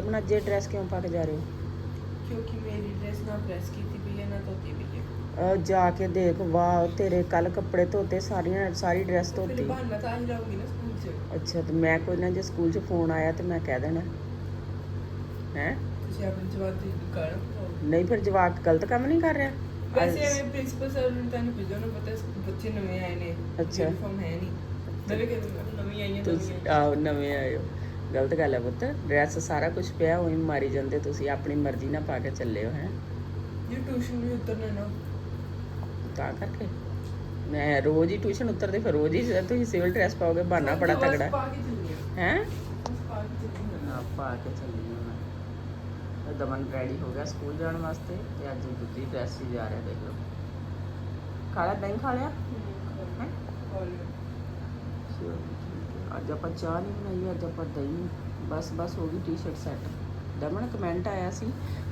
ਦਮਨ ਅੱਜ ਇਹ ਡਰੈਸ ਕਿਉਂ ਪਾ ਕੇ ਜਾ ਰਹੇ ਹੋ? ਕਿਉਂਕਿ ਮੇਰੀ ਡਰੈਸ ਨਾ ਪ੍ਰੈਸ ਕੀਤੀ ਪਈ ਹੈ ਨਾ ਧੋਤੀ ਪਈ ਹੈ। ਅਹ ਜਾ ਕੇ ਦੇਖ ਵਾਹ ਤੇਰੇ ਕੱਲ ਕੱਪੜੇ ਧੋਤੇ ਸਾਰੀਆਂ ਸਾਰੀ ਡਰੈਸ ਫਿਰ ਧੋਤੀ। ਬਹਾਨਾ ਤਾਂ ਹੀ ਲਾਉਂਗੀ ਨਾ ਸਕੂਲ 'ਚ। ਅੱਛਾ ਤੇ ਮੈਂ ਕੋਈ ਨਾ ਜੇ ਸਕੂਲ 'ਚ ਫੋਨ ਆਇਆ ਤੇ ਮੈਂ ਕਹਿ ਦੇਣਾ। ਹੈ? ਤੁਸੀਂ ਆਪਣੇ ਜਵਾਬ ਦੀ ਕਰ ਨਹੀਂ ਫਿਰ ਜਵਾਕ ਗਲਤ ਕੰਮ ਨਹੀਂ ਕਰ ਰਿਹਾ? ਵੈਸੇ ਐਵੇਂ ਪ੍ਰਿੰਸੀਪਲ ਸਰ ਨੂੰ ਤਾਂ ਨਹੀਂ ਪੁੱਛੋ ਨਾ ਪਤਾ ਬੱਚੇ ਨਵੇਂ ਆਏ ਨੇ। ਅੱਛਾ। ਯੂਨੀਫਾਰਮ ਹੈ ਨਹੀਂ। ਨਵੇਂ ਕਹਿੰਦੇ ਨਵੀਂ ਆਈਆਂ ਤੁਸੀਂ ਨਵੀਆਂ ਆਓ ਨਵੇਂ ਆਏ ਹੋ। ਗਲਤ ਗੱਲ ਹੈ ਪੁੱਤ। ਡਰੈਸ ਸਾਰਾ ਕੁਝ ਪਿਆ ਉਹੀ ਮਾਰੀ ਜਾਂਦੇ ਤੁਸੀਂ। ਆਪਣੀ ਮਰਜ਼ੀ ਨਾਲ ਪਾ ਕੇ ਚੱਲੇ ਹੋ। ਹੈ ਜੇ ਟਿਊਸ਼ਨ ਵੀ ਉਤਰਨਾ ਨਾ। ਤਾਂ ਕਰਕੇ। ਮੈਂ ਰੋਜ਼ ਹੀ ਟਿਊਸ਼ਨ ਉਤਰਦੇ ਫਿਰ ਰੋਜ਼ ਹੀ ਤੁਸੀਂ ਸਿਵਲ ਡਰੈਸ ਪਾਓਗੇ ਬਹਾਨਾ ਬੜਾ ਤਗੜਾ। ਹਾਂ। ਹੈ? ਪਾ ਕੇ ਚੱਲੀ ਹਾਂ। ਆ ਪਾ ਕੇ ਚੱਲੀ ਹਾਂ ਮੈਂ। ਤੇ ਦਮਨ ਰੈਡੀ ਹੋ ਗਿਆ ਸਕੂਲ ਜਾਣ ਵਾਸਤੇ ਤੇ ਅੱਜ ਦੂਜੀ ਡਰੈਸ ਹੀ ਜਾ ਰਿਹਾ ਦੇਖ ਲਓ। ਖਾਲਾ ਦਹੀਂ ਖਾ ਲਿਆ? ਹੈਂ? ਠੀਕ ਹੈ। ਅੱਜ ਆਪਾਂ ਚਾਹ ਨਹੀਂ ਬਣਾਈ ਅੱਜ ਆਪਾਂ ਦਹੀਂ ਬਸ ਬਸ ਹੋ ਗਈ ਟੀ-ਸ਼ਰਟ ਸੈੱਟ ਦਮਨ ਕਮੈਂਟ ਆਇਆ ਸੀ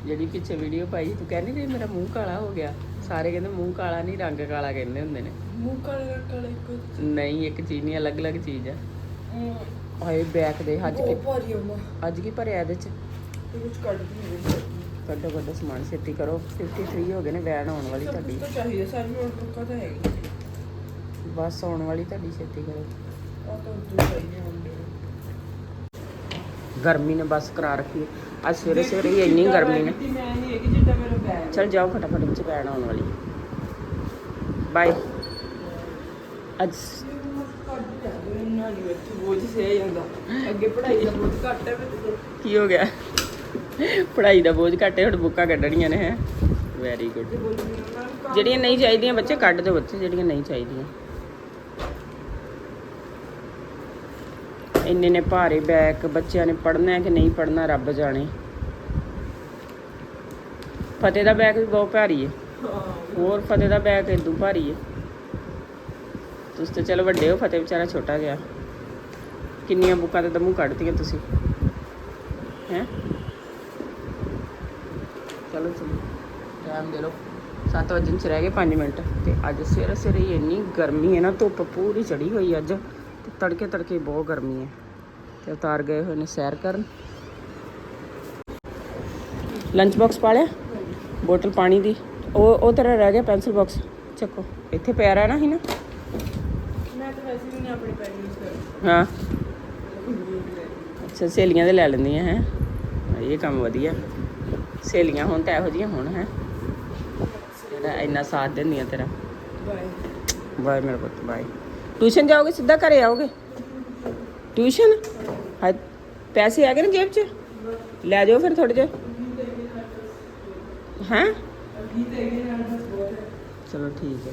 ਜਿਹੜੀ ਪਿੱਛੇ ਵੀਡੀਓ ਪਾਈ ਤੂੰ ਕਹਿੰਦੀ ਰਹੀ ਮੇਰਾ ਮੂੰਹ ਕਾਲਾ ਹੋ ਗਿਆ। ਸਾਰੇ ਕਹਿੰਦੇ ਮੂੰਹ ਕਾਲਾ ਨਹੀਂ ਰੰਗ ਕਾਲਾ ਕਹਿੰਦੇ ਹੁੰਦੇ ਨੇ। ਮੂੰਹ ਕਾਲਾ ਕਾਲਾ ਇੱਕੋ ਨਹੀਂ ਇੱਕ ਚੀਜ਼ ਨਹੀਂ ਅਲੱਗ-ਅਲੱਗ ਚੀਜ਼ ਹੈ। ਹਾਏ ਬੈਕ ਦੇ ਅੱਜ ਕੀ। ਅੱਜ ਕੀ ਭਰਿਆ ਇਹਦੇ ਚ। ਕੁਝ ਕੱਢ ਦੀ ਕੱਢੋ ਕੱਢੋ ਸਮਾਨ ਛੇਤੀ ਕਰੋ। 53 ਹੋ ਗਏ ਨੇ ਵੈਨ ਆਉਣ ਵਾਲੀ ਤੁਹਾਡੀ। ਤਾਂ ਚਾਹੀਦਾ ਸਾਰੀ ਨੋਟ ਬੁੱਕਾਂ ਤਾਂ ਹੈਗੀ ਬੱਸ ਆਉਣ ਵਾਲੀ ਤੁਹਾਡੀ ਛੇਤੀ ਕਰੋ। ਗਰਮੀ ਨੇ ਬੱਸ ਕਰਾ ਰੱਖੀ ਹੈ। ਅੱਜ ਸਵੇਰੇ ਸਵੇਰੇ ਹੀ ਇੰਨੀ ਗਰਮੀ ਨੇ। ਮੈਂ ਨਹੀਂ ਹੈਗੀ ਜਿੱਦਾਂ ਮੇਰਾ ਬੈਗ ਚਲ ਜਾਓ ਫਟਾਫਟ ਵਿੱਚ ਵੈਨ ਆਉਣ ਵਾਲੀ। ਬਾਏ ਅੱਜ ਇੰਨਾ ਨਹੀਂ ਵਿੱਚ ਬੋਝ ਸਿਆ ਜਾਂਦਾ ਅੱਗੇ ਪੜ੍ਹਾਈ ਦਾ ਬੋਝ ਘੱਟ ਹੈ ਵਿੱਚ ਕੀ ਹੋ ਗਿਆ? ਪੜ੍ਹਾਈ ਦਾ ਬੋਝ ਘੱਟੇ ਹੁਣ ਬੁੱਕਾਂ ਕੱਢਣੀਆਂ ਨੇ, ਹੈ। ਵੈਰੀ ਗੁੱਡ ਜਿਹੜੀਆਂ ਨਹੀਂ ਚਾਹੀਦੀਆਂ ਬੱਚੇ ਕੱਢ ਦਿਓ ਬੱਚੇ, ਜਿਹੜੀਆਂ ਨਹੀਂ ਚਾਹੀਦੀਆਂ। ਇੰਨੇ ਨੇ ਭਾਰੇ ਬੈਗ ਬੱਚਿਆਂ ਨੇ ਪੜ੍ਹਨਾ ਹੈ ਕਿ ਨਹੀਂ ਪੜ੍ਹਨਾ, ਰੱਬ ਜਾਣੇ। ਫਤਿਹ ਦਾ ਬੈਗ ਵੀ ਬਹੁਤ ਭਾਰੀ ਹੈ। ਹੋਰ ਫਤਿਹ ਦਾ ਬੈਗ ਇਦੋਂ ਭਾਰੀ ਹੈ। ਤੁਸੀਂ ਤਾਂ ਚਲੋ ਵੱਡੇ ਹੋ, ਫਤਿਹ ਵਿਚਾਰਾ ਛੋਟਾ ਗਿਆ ਕਿੰਨੀਆਂ ਬੁੱਕਾਂ ਤੇ ਦਮੂ ਕੱਢਤੀਆਂ ਤੁਸੀਂ? ਹੈ? ਚਲੋ ਚਲੋ ਟਾਈਮ ਦੇ ਲਓ। 7 ਵਜੇ ਚ ਰਹਿ ਗਏ 5 ਮਿੰਟ ਤੇ ਅੱਜ ਸਵੇਰੇ ਸਵੇਰੇ ਹੀ ਇੰਨੀ ਗਰਮੀ ਹੈ ਨਾ, ਧੁੱਪ ਪੂਰੀ ਚੜੀ ਹੋਈ ਅੱਜ। ਤੇ ਤੜਕੇ ਤੜਕੇ ਬਹੁਤ ਗਰਮੀ ਹੈ ਤੇ ਉਤਾਰ ਗਏ ਹੋਏ ਨੇ ਸੈਰ ਕਰਨ। ਲੰਚ ਬਾਕਸ ਪਾ ਲਿਆ? ਬੋਤਲ ਪਾਣੀ ਦੀ। ਉਹ ਉਹ ਤੇਰਾ ਰਹਿ ਗਿਆ ਪੈਨਸਲ ਬਾਕਸ ਚੱਕੋ। ਇੱਥੇ ਪਿਆ ਰਹਿਣਾ ਸੀ ਨਾ? ਮੈਂ ਤਾਂ ਵੈਸੇ ਵੀ ਨਹੀਂ ਆਪਣੇ ਪੈਨ ਯੂਜ਼ ਕਰਦੀ। ਹਾਂ। ਅੱਛਾ ਸਹੇਲੀਆਂ ਦੇ ਲੈ ਲੈਂਦੀਆਂ ਹੈ? ਇਹ ਕੰਮ ਵਧੀਆ। ਸਹੇਲੀਆਂ ਹੁਣ ਤਾਂ ਇਹੋ ਜਿਹੀਆਂ ਹੁਣ ਹੈ? ਜਿਹੜਾ ਇੰਨਾ ਸਾਥ ਦਿੰਦੀਆਂ ਤੇਰਾ। ਬਾਏ ਬਾਏ ਮੇਰਾ ਪੁੱਤ ਬਾਏ ਟਿਊਸ਼ਨ ਜਾਓਗੇ, ਸਿੱਧਾ ਘਰੇ ਆਓਗੇ? ਟਿਊਸ਼ਨ? ਹਾਂ ਪੈਸੇ ਆ ਨੇ ਜੇਬ 'ਚ? ਲੈ ਜਾਓ ਫਿਰ ਥੋੜੇ ਜਿਹੇ। ਹੈਂ? ਚਲੋ ਠੀਕ ਹੈ।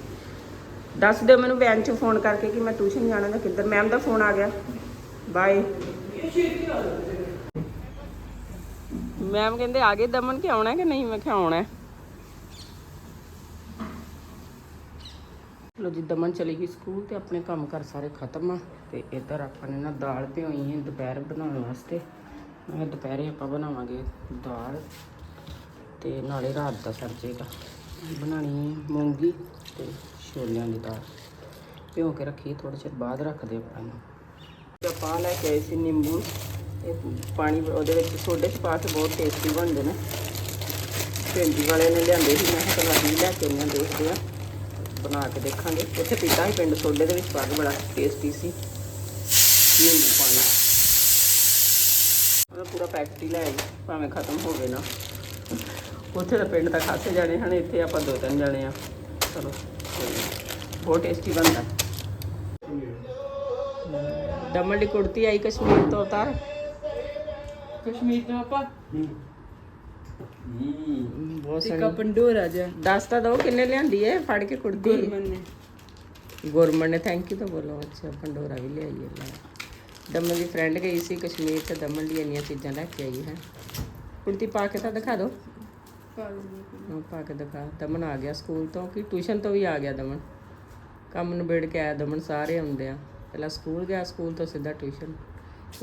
ਦੱਸ ਦਿਓ ਮੈਨੂੰ ਵੈਨ 'ਚ ਫੋਨ ਕਰਕੇ ਕਿ ਮੈਂ ਟਿਊਸ਼ਨ ਜਾਣਾ ਜਾਂ ਕਿੱਧਰ। ਮੈਮ ਦਾ ਫੋਨ ਆ ਗਿਆ। ਬਾਏ। ਮੈਮ ਕਹਿੰਦੇ, ਆ ਗਏ ਦਮਨ ਕਿ ਆਉਣਾ ਕਿ ਨਹੀਂ? ਮੈਂ ਕਿਹਾ, ਆਉਣਾ ਲੋ ਜੀ, ਦਮਨ ਚਲੀ ਗਈ ਸਕੂਲ ਤੇ ਆਪਣੇ ਕੰਮ ਕਰ ਸਾਰੇ ਖਤਮ ਆ। ਤੇ ਇੱਧਰ ਆਪਾਂ ਨੇ ਨਾ ਦਾਲ ਭਿਓਈ ਹੈ ਦੁਪਹਿਰ ਬਣਾਉਣ ਵਾਸਤੇ। ਮੈਂ ਦੁਪਹਿਰੇ ਆਪਾਂ ਬਣਾਵਾਂਗੇ ਦਾਲ ਤੇ ਨਾਲੇ ਰਾਤ ਦਾ ਸਰ ਜੇਗਾ ਬਣਾਣੀ ਹੈ ਮੂੰਗੀ ਤੇ ਛੋਲਿਆਂ ਦੀ ਦਾਲ। ਭਿਓ ਕੇ ਰੱਖੀ ਥੋੜੇ ਚਿਰ ਬਾਅਦ ਰੱਖਦੇ ਆਪਾਂ ਨੂੰ ਆਪਾਂ ਲੈ ਕੇ ਆਏ ਸੀ ਨਿੰਬੂ। ਇਹ ਪਾਣੀ ਉਹਦੇ ਵਿੱਚ ਸੋਡੇ ਚ ਪਾ ਕੇ ਬਹੁਤ ਟੇਸਟੀ ਬਣਦੇ ਨੇ। ਭਿੰਡੀ ਵਾਲੇ ਨੇ ਲਿਆਂਦੇ ਸੀ, ਮੈਂ ਕਿਹਾ ਚਲ ਅਸੀਂ ਲੈ ਕੇ ਆਉਂਦੇ ਦੇਖਦੇ ਆ ਬਣਾ ਕੇ ਦੇਖਾਂਗੇ। ਉੱਥੇ ਪੀਤਾ ਸੀ ਪਿੰਡ ਸੋਡੇ ਦੇ ਵਿੱਚ ਪਾ ਕੇ ਬੜਾ ਟੇਸਟੀ ਸੀ। ਨਿੰਬੂ ਪਾਣੀ। ਉਹਦਾ ਪੂਰਾ ਪੈਕਟ ਹੀ ਲੈ ਆਈ। ਭਾਵੇਂ ਖਤਮ ਹੋਵੇ ਨਾ। ਉੱਥੇ ਤਾਂ ਪਿੰਡ ਤਾਂ ਖਾਸੇ ਜਾਣੇ ਹਨ ਇੱਥੇ ਆਪਾਂ ਦੋ ਤਿੰਨ ਜਾਣੇ ਆ ਚਲੋ। ਬਹੁਤ ਟੇਸਟੀ ਬਣਦਾ। ਦਮਨ ਦੀ ਕੁੜਤੀ ਆਈ ਕਸ਼ਮੀਰ ਤੋਂ ਉਤਾਰ ਕਸ਼ਮੀਰ ਤੋਂ ਆਪਾਂ? ਬਹੁਤ ਤੇ ਸੋਹਣੀ। ਪੰਡੋਰਾ ਜਾ। ਦੱਸ ਤਾਂ ਦੋ ਕਿੰਨੇ ਲਿਆਂਦੀ ਹੈ ਫੜ ਕੇ ਕੁੜਤੀ। ਗੁਰਮਨ ਨੇ। ਗੁਰਮਨ ਨੇ ਥੈਂਕ ਯੂ ਤਾਂ ਬੋਲੋ। ਅੱਛਾ ਪੰਡੋਰਾ ਵੀ ਲਿਆਈ ਹੈ ਲੈ। ਦਮਨ ਦੀ ਫਰੈਂਡ ਗਈ ਸੀ ਕਸ਼ਮੀਰ ਤੇ ਦਮਨ ਲਈ ਇੰਨੀਆਂ ਚੀਜ਼ਾਂ ਲੈ ਕੇ ਆਈ ਹੈ। ਕੁੜਤੀ ਪਾ ਕੇ ਤਾਂ ਦਿਖਾ ਦਿਓ ਹਾਂ। ਪਾ ਕੇ ਦਿਖਾ। ਦਮਨ ਆ ਗਿਆ ਸਕੂਲ ਤੋਂ ਕਿ ਟਿਊਸ਼ਨ ਤੋਂ ਵੀ ਆ ਗਿਆ ਦਮਨ। ਕੰਮ ਨਿਬੇੜ ਕੇ ਆਇਆ ਦਮਨ ਸਾਰੇ ਆਉਂਦੇ ਆ। ਪਹਿਲਾਂ ਸਕੂਲ ਗਿਆ ਸਕੂਲ ਤੋਂ ਸਿੱਧਾ ਟਿਊਸ਼ਨ।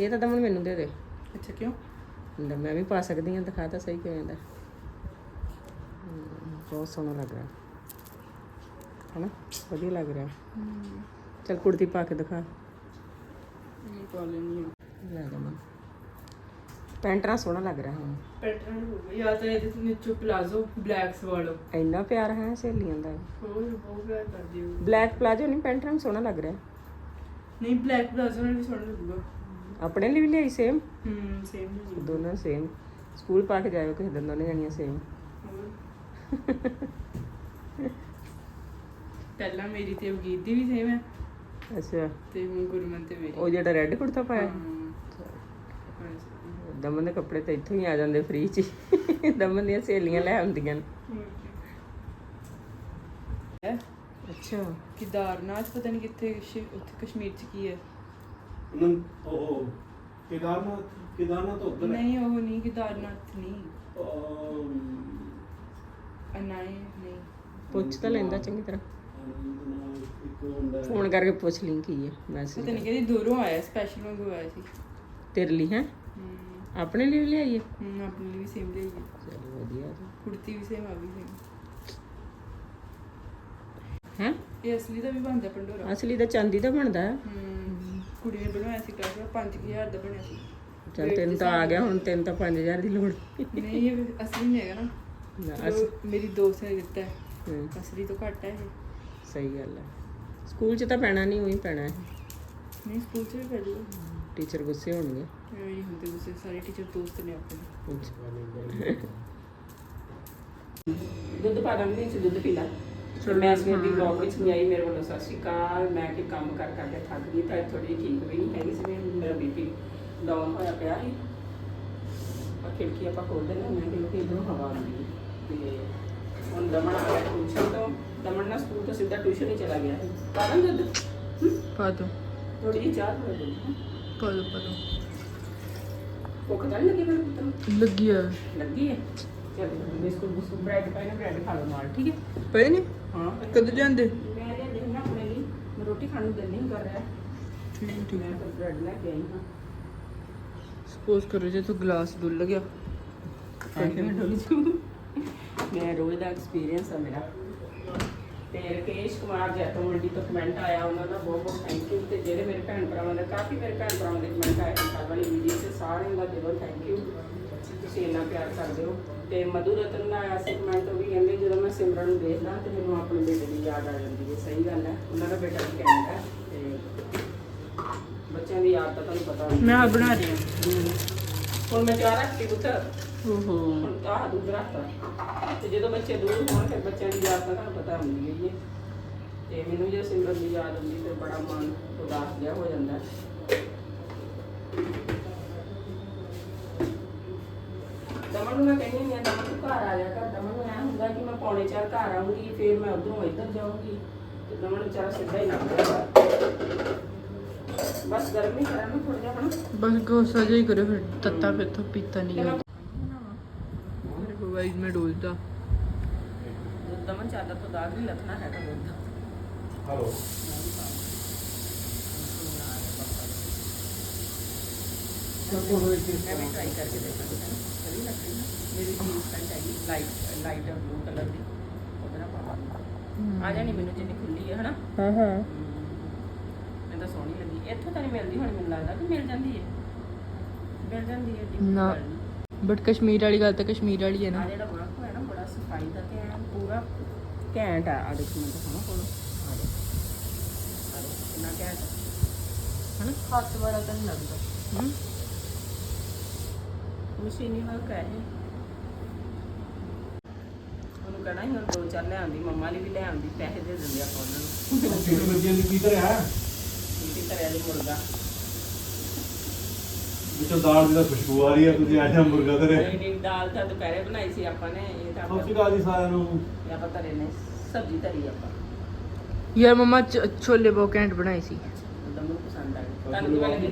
ਇਹ ਤਾਂ ਦਮਨ ਮੈਨੂੰ ਦੇ ਦੇ। ਅੱਛਾ ਕਿਉਂ? ਲੈ ਮੈਂ ਵੀ ਪਾ ਸਕਦੀ ਹਾਂ ਦਿਖਾ ਤਾਂ ਸਹੀ ਕਿਵੇਂ ਦਾ ਬਹੁਤ ਸੋਹਣਾ ਲੱਗ ਰਿਹਾ। ਹਨਾ? ਵਧੀਆ ਲੱਗ ਰਿਹਾ। ਚਲ ਕੁੜਤੀ ਪਾ ਕੇ ਦਿਖਾ। ਇਹ ਪਾ ਲੈਣੀ ਲੈ ਦਮਨ ਪੈਂਟਰਾ ਸੋਹਣਾ ਲੱਗ ਰਿਹਾ ਹੁਣ। ਪੈਟਰਨ ਹੋਊਗਾ ਜਾਂ ਤਾਂ ਇਹਦੇ ਨੀਚੋਂ ਪਲਾਜ਼ੋ ਬਲੈਕ ਸਵਾਲੋ ਇੰਨਾ ਪਿਆਰ ਹੈ ਸਹੇਲੀਆਂ ਦਾ। ਹੋਰ ਬਹੁਤ ਪਿਆਰ ਕਰਦੀ ਹੋ। ਬਲੈਕ ਪਲਾਜੋ ਨਹੀਂ ਪੈਂਟਰਾ ਸੋਹਣਾ ਲੱਗ ਰਿਹਾ। ਨਹੀਂ ਬਲੈਕ ਪਲਾਜ਼ੋ ਨਾਲ ਵੀ ਸੋਹਣਾ ਲੱਗੂਗਾ। ਆਪਣੇ ਲਈ ਵੀ ਲਿਆਈ ਸੇਮ ਹੂੰ ਸੇਮ ਹੀ ਦੋਨਾਂ ਸੇਮ ਸਕੂਲ ਪਾ ਕੇ ਜਾਇਓ ਕਿਸੇ ਦਿਨ ਦੋਨੇ ਜਾਣੀਆਂ ਸੇਮ ਪਹਿਲਾਂ ਮੇਰੀ ਤੇ ਅਵਗੀਤ ਦੀ ਵੀ ਸੇਮ ਹੈ। ਅੱਛਾ। ਤੇ ਹੁਣ ਗੁਰਮਨ ਤੇ ਮੇਰੀ। ਉਹ ਜਿਹੜਾ ਰੈੱਡ ਕੁੜਤਾ ਪਾਇਆ। ਦਮਨ ਦੇ ਕੱਪੜੇ ਤਾਂ ਇੱਥੋਂ ਹੀ ਆ ਜਾਂਦੇ ਫ੍ਰੀ ਚ। ਦਮਨ ਦੀਆਂ ਸਹੇਲੀਆਂ ਲੈ ਆਉਂਦੀਆਂ ਨੇ। ਅੱਛਾ। ਕਿਦਾਰਨਾਥ ਪਤਾ ਨਹੀਂ ਕਿੱਥੇ ਉੱਥੇ ਕਸ਼ਮੀਰ ਚ ਕੀ ਹੈ? ਨੰ ਉਹ ਕੇਦਾਰਨਾਥ ਕੇਦਾਰਨਾਥ ਉੱਧਰ ਹੈ? ਨਹੀਂ ਉਹ ਨਹੀਂ ਕਿਦਾਰਨਾਥ ਨਹੀਂ। ਅਮ, ਅਨਾਏ ਨਹੀਂ। ਪੁੱਛ ਤਾਂ ਲੈਂਦਾ ਚੰਗੀ ਤਰ੍ਹਾਂ। ਅਨੰਤਨਾਗ ਇੱਕ ਹੁੰਦਾ ਹੈ। ਫੋਨ ਕਰਕੇ ਪੁੱਛ ਲਈ ਕੀ ਹੈ ਪਤਾ ਮੈਸੇਜ ਨਹੀਂ ਕਿਹਦੀ ਦੂਰੋਂ ਆਇਆ ਸਪੈਸ਼ਲ ਮੰਗਵਾਇਆ ਸੀ। ਤੇਰੇ ਲਈ ਹੈ? ਹੂੰ। ਆਪਣੇ ਲਈ ਵੀ ਲਿਆਈਏ ਹੂੰ ਆਪਣੇ ਲਈ ਵੀ ਸੇਮ ਲਈ ਚਲੋ ਵਧੀਆ ਕੁੜਤੀ ਵੀ ਸੇਮ ਆ ਵੀ ਸੇਮ ਹੈ? ਇਹ ਅਸਲੀ ਦਾ ਵੀ ਬਣਦਾ ਪੰਡੋਰਾ। ਅਸਲੀ ਤਾਂ ਚਾਂਦੀ ਦਾ ਬਣਦਾ ਹੈ? ਹੂੰ। ਕੁੜੀ ਨੇ ਬਣਵਾਇਆ ਸੀ ਕਲਾਸ 5000 ਦਾ ਬਣਿਆ ਸੀ। ਚਲ ਤੈਨੂੰ ਤਾਂ ਆ ਗਿਆ ਹੁਣ ਤੈਨੂੰ ਤਾਂ 5000 ਦੀ ਲੋੜ। ਨਹੀਂ ਇਹ ਅਸਲੀ ਨਹੀਂ ਹੈਗਾ ਨਾ। ਅਸ- ਮੇਰੀ ਦੋਸਤ ਨੇ ਦਿੱਤਾ ਹੈ। ਅਸਲੀ ਤੋਂ ਘੱਟ ਹੈ ਇਹ। ਸਹੀ ਗੱਲ ਹੈ। ਸਕੂਲ 'ਚ ਤਾਂ ਪੈਣਾ ਨਹੀਂ ਉਹੀ ਪੈਣਾ ਹੈ। ਨਹੀਂ ਸਕੂਲ ਚ ਵੀ ਪੈ ਜਾਊਗਾ ਟੀਚਰ ਗੁੱਸੇ ਹੋਣਗੇ। ਐਵੇਂ ਨਹੀਂ ਹੁੰਦੇ ਗੁੱਸੇ ਸਾਰੇ ਟੀਚਰ ਦੋਸਤ ਨੇ ਆਪਣੇ। ਦੁੱਧ ਪਾ ਦਾਂਗੇ ਇਸ ਦੁੱਧ ਪੀ ਲਾ। ਤੇ ਮੈਂ ਸਵੇਰ ਦੀ ਵਲੌਗ ਵਿੱਚ ਨਹੀਂ ਆਈ ਮੇਰੇ ਵੱਲੋਂ ਸਤਿ ਸ਼੍ਰੀ ਅਕਾਲ ਮੈਂ ਕਿ ਕੰਮ ਕਰ ਕਰਕੇ ਥੱਕ ਗਈ ਤਾਂ ਥੋੜੀ ਜਿਹੀ ਠੀਕ ਵੀ ਨਹੀਂ ਹੈਗੀ ਸੀ ਮੈਨੂੰ ਮੇਰਾ ਬੀਪੀ ਡਾਊਨ ਹੋਇਆ ਪਿਆ ਸੀ ਆ ਖਿੜਕੀ ਆਪਾਂ ਖੋਲ ਦਿੰਦੇ ਹਾਂ ਮੈਂ ਕਿਉਂਕਿ ਇਧਰੋਂ ਹਵਾ ਆਉਂਦੀ ਹੈ ਤੇ ਹੁਣ ਦਮਨ ਆ ਗਿਆ ਟਿਊਸ਼ਨ ਤੋਂ ਦਮਨ ਨਾ ਸਕੂਲ ਤੋਂ ਸਿੱਧਾ ਟਿਊਸ਼ਨ ਹੀ ਚਲਾ ਗਿਆ ਪਾ ਦਾਂ ਦੁੱਧ ਪਾ ਦੋ ਥੋੜੀ ਜਿਹੀ ਚਾਹ ਥੋੜਾ ਦੁੱਧ ਹੈਂ। ਪਾ ਦੋ ਪਾ ਦੋ ਭੁੱਖ ਤਾਂ ਨਹੀਂ ਲੱਗੀ ਮੇਰੇ ਪੁੱਤ ਨੂੰ ਲੱਗੀ ਆ ਲੱਗੀ ਹੈ ਚਲ ਬਿਸਕੁਟ ਬਿਸਕੁਟ ਬ੍ਰੈਡ ਪਾਈ ਬ੍ਰੈਡ ਖਾ ਲਓ ਨਾਲ ਠੀਕ ਹੈ ਪਏ ਨਹੀਂ ਹਾਂ। ਕਦੋਂ ਜਾਂਦੇ? ਮੈਂ ਇਹ ਦੇਖਣਾ ਆਪਣੇ ਲਈ। ਮੈਂ ਰੋਟੀ ਖਾਣ ਨੂੰ ਦਿਲ ਨਹੀਂ ਕਰ ਰਿਹਾ। ਠੀਕ ਹੈ ਠੀਕ ਮੈਂ ਤਾਂ ਬ੍ਰੈਡ ਲੈ ਕੇ ਆਈ ਹਾਂ। ਸਪੋਜ਼ ਕਰੋ ਜੇ ਤੂੰ ਗਲਾਸ ਡੁੱਲ ਗਿਆ ਮੈਂ ਰੋਜ਼ ਦਾ ਐਕਸਪੀਰੀਅੰਸ ਆ ਮੇਰਾ। ਤੇ ਰਕੇਸ਼ ਕੁਮਾਰ ਜੈਤੋ ਮੰਡੀ ਤੋਂ ਕਮੈਂਟ ਆਇਆ ਉਹਨਾਂ ਦਾ ਬਹੁਤ ਬਹੁਤ ਥੈਂਕ ਯੂ ਤੇ ਜਿਹੜੇ ਮੇਰੇ ਭੈਣ ਭਰਾਵਾਂ ਦਾ ਕਾਫੀ ਮੇਰੇ ਭੈਣ ਭਰਾਵਾਂ ਦੇ ਕਮੈਂਟ ਆਏ ਕੱਲ ਵਾਲੀ ਵੀਡੀਓ 'ਚ ਸਾਰਿਆਂ ਦਾ ਦਿਲੋਂ ਥੈਂਕ ਯੂ ਤੁਸੀਂ ਇੰਨਾ ਪਿਆਰ ਕਰਦੇ ਹੋ। ਤੇ ਮਧੂ ਰਤਨ ਦਾ ਆਇਆ ਸੀ ਕਮੈਂਟ ਉਹ ਵੀ ਕਹਿੰਦੇ ਜਦੋਂ ਮੈਂ ਸਿਮਰਨ ਨੂੰ ਦੇਖਦਾ ਤੇ ਮੈਨੂੰ ਆਪਣੇ ਬੇਟੇ ਦੀ ਯਾਦ ਆ ਜਾਂਦੀ ਹੈ। ਸਹੀ ਗੱਲ ਹੈ ਉਹਨਾਂ ਦਾ ਬੇਟਾ ਵੀ ਕਹਿੰਦਾ ਤੇ ਬੱਚਿਆਂ ਦੀ ਯਾਦ ਤਾਂ ਤੁਹਾਨੂੰ ਪਤਾ ਹੁੰਦੀ ਮੈਂ ਆ ਬਣਾ ਰਹੀ ਹਾਂ। ਹੁਣ ਮੈਂ ਚਾਹ ਰੱਖਤੀ ਪੁੱਤ। ਓਹੋ। ਹੁਣ ਆਹ ਦੁੱਧ ਰੱਖਤਾ। ਤੇ ਜਦੋਂ ਬੱਚੇ ਦੂਰ ਹੋਣ ਫਿਰ ਬੱਚਿਆਂ ਦੀ ਯਾਦ ਤਾਂ ਤੁਹਾਨੂੰ ਪਤਾ ਹੁੰਦੀ ਹੈ ਤੇ ਮੈਨੂੰ ਜੇ ਸਿਮਰਨ ਦੀ ਯਾਦ ਆਉਂਦੀ ਤੇ ਬੜਾ ਮਨ ਉਦਾਸ ਜਿਹਾ ਹੋ ਜਾਂਦਾ ਹੈ। ਦਮਨ ਨੂੰ ਮੈਂ ਕਹਿੰਦੀ ਨਹੀਂ ਦਮਨ ਤੂੰ ਘਰ ਆ ਜਾ ਕਰ ਦਮਨ ਨੂੰ ਐ ਹੁੰਦਾ ਕਿ ਮੈਂ ਪੌਣੇ ਚਾਰ ਘਰ ਆਉਂਗੀ ਫਿਰ ਮੈਂ ਉਧਰੋਂ ਇੱਧਰ ਜਾਊਂਗੀ। ਤੇ ਦਮਨ ਵਿਚਾਰਾ ਸਿੱਧਾ ਹੀ ਲੰਘਦਾ ਬਸ ਗਰਮੀ ਕਰਾਂ ਨੂੰ ਥੋੜਾ ਜਿਹਾ ਬਸ ਗੋਸਾ ਜਿਹਾ ਹੀ ਕਰੋ ਫਿਰ ਤੱਤਾ ਫਿਰ ਤੋਂ ਪੀਤਾ ਨਹੀਂ ਜਾਂਦਾ ਮੇਰੇ ਕੋ ਵਾਈਜ਼ ਮੈਂ ਡੋਲਦਾ ਦੁੱਧ ਦਮਨ ਚਾਦਰ ਤੋਂ ਦਾਗ ਨਹੀਂ ਲੱਥਣਾ ਹੈ ਤਾਂ ਦੁੱਧ ਹੈਲੋ। ਮੈਂ ਵੀ ਟਰਾਈ ਕਰਕੇ ਦੇਖਾਂਗੀ ਸਹੀ ਲੱਗ ਰਹੀ ਨਾ? ਮੇਰੀ ਜੀਨਸ ਪੈਂਟ ਹੈਗੀ ਲਾਈਟ ਲਾਈਟ ਬਲੂ ਕਲਰ ਦੀ। ਉਹਦੇ ਨਾਲ ਪਾਵਾਂਗੀ ਆ ਜਾਣੀ ਮੈਨੂੰ ਜਿੰਨੀ ਖੁੱਲੀ ਹੈ ਹਨਾ? ਹਾਂ ਹਾਂ। ਮੈਨੂੰ ਤਾਂ ਸੋਹਣੀ ਲੱਗੀ। ਇੱਥੋਂ ਤਾਂ ਨਹੀਂ ਮਿਲਦੀ ਹੁਣ ਮੈਨੂੰ ਲੱਗਦਾ ਕਿ ਮਿਲ ਜਾਂਦੀ ਹੈ। ਮਿਲ ਜਾਂਦੀ ਹੈ ਜੀ ਨਾ। ਬਟ ਕਸ਼ਮੀਰ ਵਾਲੀ ਗੱਲ ਤਾਂ ਕਸ਼ਮੀਰ ਵਾਲੀ ਹੈ ਆ ਨਾ ਜਿਹੜਾ ਵਰਕ ਹੋਇਆ ਨਾ ਬੜਾ ਸਫ਼ਾਈ ਦਾ ਤੇ ਐਨ ਪੂਰਾ ਘੈਂਟ ਆ। ਆ ਦੇਖ ਮੈਂ ਦਿਖਾਵਾਂ ਕੋਲ। ਆ ਦੇਖ। ਆ ਕਿੰਨਾ ਘੈਂਟ ਆ। ਹਨਾ? ਹੱਥ ਵਾਲਾ ਤਾਂ ਨਹੀਂ ਲੱਗਦਾ। ਹਮ। ਮਸ਼ੀਨੀ ਵਰਕ ਹੈ ਉਹਨੂੰ ਕਹਿਣਾ ਸੀ ਹੁਣ ਦੋ ਚਾਰ ਲੈ ਆਉਂਦੀ ਮੰਮਾ ਲਈ ਵੀ ਲੈ ਆਉਂਦੀ ਪੈਸੇ ਦੇ ਦਿੰਦੇ ਆਪਾਂ ਉਹਨਾਂ ਨੂੰ। ਕਿਹੜੇ ਬੱਚਿਆਂ ਦੀ ਕੀ ਕਰਿਆ ਕੀ ਕਰਿਆ ਜੀ ਮੁਰਗਾ। ਵਿੱਚੋਂ ਦਾਲ ਦੀ ਤਾਂ ਖੁਸ਼ਬੂ ਆ ਰਹੀ ਹੈ ਤੁਸੀਂ ਆਇਆ ਮੁਰਗਾ ਧਰੇ ਨਹੀਂ ਨਹੀਂ ਦਾਲ ਤਾਂ ਦੁਪਹਿਰੇ ਬਣਾਈ ਸੀ ਆਪਾਂ ਨੇ ਇਹ ਤਾਂ ਸਤਿ ਸ਼੍ਰੀ ਅਕਾਲ ਜੀ ਸਾਰਿਆਂ ਨੂੰ? ਆਪਾਂ ਧਰੇ ਨੇ ਸਬਜ਼ੀ ਧਰੀ ਆਪਾਂ। ਯਾਰ ਮਮਾ ਛੋਲੇ ਬਹੁਤ ਘੈਂਟ ਬਣਾਏ ਸੀ। ਉਦੋਂ ਮੈਨੂੰ ਪਸੰਦ ਆ ਗਈ ਤੁਹਾਨੂੰ ਕਿਵੇਂ ਲੱਗੇ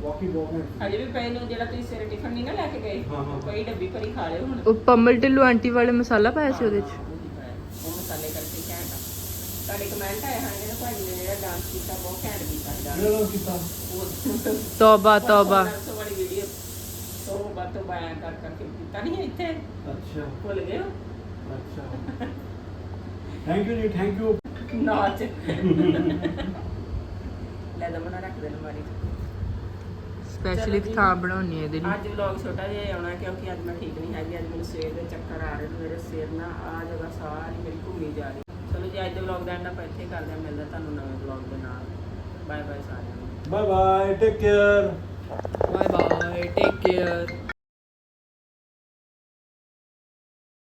ਵਾਕੀ ਬਹੁਤ ਹੈ ਹਜੇ ਵੀ ਪਏ ਨੂੰ ਜਿਹੜਾ ਤੁਸੀਂ ਸਵੇਰੇ ਟਿਫਨ ਨਹੀਂ ਨਾ ਲੈ ਕੇ ਗਏ ਹਾਂ, ਹਾਂ। ਕੋਈ ਡੱਬੀ ਭਰੀ ਖਾ ਲਿਓ ਹੁਣ। ਉਹ ਪੰਮਲ ਢਿੱਲੂ ਆਂਟੀ ਵਾਲੇ ਮਸਾਲਾ ਪਾਇਆ ਸੀ ਉਹਦੇ ਚ? ਹਾਂ, ਉਹ ਵੀ ਪਾਇਆ। ਉਹ ਮਸਾਲੇ ਕਰਕੇ ਘੈਂਟ ਆ। ਤੁਹਾਡੇ ਕਮੈਂਟ ਆਏ ਹਨ ਜਿਹੜੇ ਭਾਈ ਨੇ ਜਿਹੜਾ ਡਾਂਸ ਕੀਤਾ ਬਹੁਤ ਘੈਂਟ ਕੀਤਾ ਸੀ ਕਿਹੜਾ ਨਾਮ ਕੀਤਾ? ਉਹ ਤੌਬਾ ਤੌਬਾ। ਪਰਸੋਂ ਵਾਲੀ ਵੀਡੀਓ ਤੋਂ ਬਾਤੋਂ ਬਿਆਨ ਕਰ ਕਰਕੇ ਕੀਤਾ ਨਹੀਂ ਇੱਥੇ? ਅੱਛਾ। ਭੁੱਲ ਗਏ ਹੋ? ਅੱਛਾ। ਥੈਂਕ ਯੂ ਜੀ ਥੈਂਕ ਯੂ ਨਾਚ ਲੈ ਦਮਨਾ ਰੱਖ ਦੇ ਅਲਮਾਰੀ 'ਚ ਸਪੈਸ਼ਲੀ ਚਲੋ ਜੀ। ਥਾਂ ਬਣਾਉਣੀ ਹੈ ਇਹਦੇ ਲਈ। ਅੱਜ ਵਲੌਗ ਛੋਟਾ ਜਿਹਾ ਹੀ ਆਉਣਾ ਕਿਉਂਕਿ ਅੱਜ ਮੈਂ ਠੀਕ ਨਹੀਂ ਹੈਗੀ ਅੱਜ ਮੈਨੂੰ ਸਿਰ ਦੇ ਚੱਕਰ ਆ ਰਹੇ ਨੇ ਮੇਰੇ ਸਿਰ ਨਾ ਆ ਜਗ੍ਹਾ ਸਾਰੀ ਮੇਰੀ ਘੁੰਮੀ ਜਾ ਰਹੀ। ਚਲੋ ਜੀ ਅੱਜ ਦੇ ਵਲੌਗ ਦਾ ਐਂਡ ਆਪਾਂ ਇੱਥੇ ਕਰਦੇ ਹਾਂ ਮਿਲਦੇ ਹਾਂ ਤੁਹਾਨੂੰ ਨਵੇਂ ਵਲੌਗ ਦੇ ਨਾਲ। ਬਾਏ ਬਾਏ ਸਾਰਿਆਂ ਨੂੰ। Bye bye take care bye bye take care